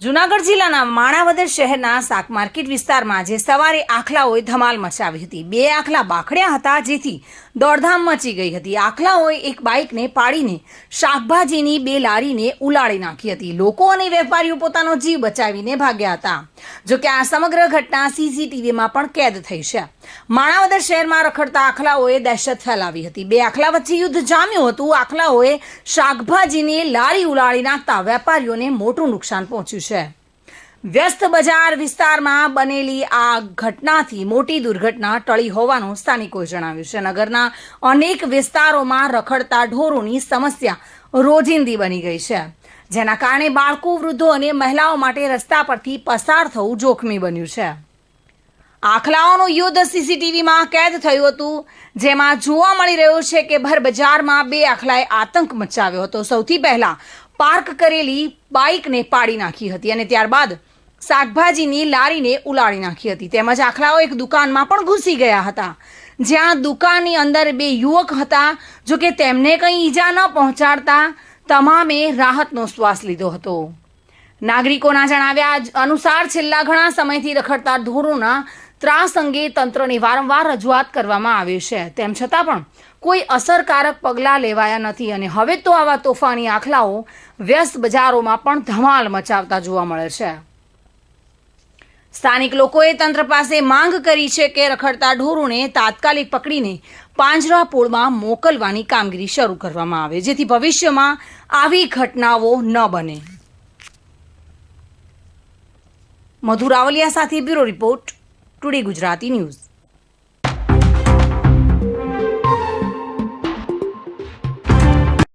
જુનાગઢ જિલ્લાના માણાવદર શહેરના શાક માર્કેટ વિસ્તારમાં આજે સવારે આખલાઓએ ધમાલ મચાવી હતી. બે આખલા બાખડ્યા હતા જેથી દોડધામ મચી ગઈ હતી. આખલાઓએ એક બાઇકને પાડીને શાકભાજીની બે લારીને ઉલાળી નાખી હતી. લોકો અને વેપારીઓ પોતાનો જીવ બચાવીને ભાગ્યા હતા. જોકે આ સમગ્ર ઘટના સીસીટીવીમાં પણ કેદ થઈ છે. માણાવદર શહેરમાં રખડતા આખલાઓએ દહેશત ફેલાવી હતી. બે આખલા વચ્ચે યુદ્ધ જામ્યું હતું. આખલાઓએ શાકભાજીની લારી ઉલાળી નાખતા વેપારીઓને મોટું નુકસાન પહોંચ્યું છે. વ્યસ્ત બજાર વિસ્તારમાં બનેલી આ ઘટનાથી મોટી દુર્ઘટના ટળી હોવાનું સ્થાનિકોએ જણાવ્યું છે. નગરના અનેક વિસ્તારોમાં રખડતા ઢોરોની સમસ્યા રોજિંદી બની ગઈ છે. જેના કારણે બાળકો, વૃદ્ધો અને મહિલાઓ માટે રસ્તા પરથી પસાર થવું જોખમી બન્યું છે. આખલાઓનું યુદ્ધ સીસીટીવીમાં કેદ થયું હતું, જેમાં જોવા મળી રહ્યું છે કે ભર બજારમાં બે આખલાએ આતંક મચાવ્યો હતો. સૌથી પહેલા પાર્ક કરેલી બાઇકને પાડી નાખી હતી અને ત્યારબાદ શાકભાજીની લારીને ઉલાળી નાખી હતી. તેમજ આખલાઓ એક દુકાનમાં પણ ઘૂસી ગયા હતા. જ્યાં દુકાનની અંદર બે યુવક હતા, જો કે તેમને કંઈ ઈજા ન પહોંચાડતા તમામે રાહતનો શ્વાસ લીધો હતો. નાગરિકોના જણાવ્યા અનુસાર છેલ્લા ઘણા સમયથી રખડતા ઢોરોના ત્રાસ અંગે તંત્રની વારંવાર રજૂઆત કરવામાં આવી છે. તેમ છતાં પણ કોઈ અસરકારક પગલાં લેવાયા નથી અને હવે તો આવા તોફાની આખલાઓ વ્યસ્ત બજારોમાં પણ ધમાલ મચાવતા જોવા મળે છે. સ્થાનિક લોકોએ તંત્ર પાસે માંગ કરી છે કે રખડતા ઢોરોને તાત્કાલિક પકડીને પાંજરાપોળમાં મોકલવાની કામગીરી શરૂ કરવામાં આવે, જેથી ભવિષ્યમાં આવી ઘટનાઓ ન બને. મધુ રાવલિયા સાથે bureau report today Gujarati news.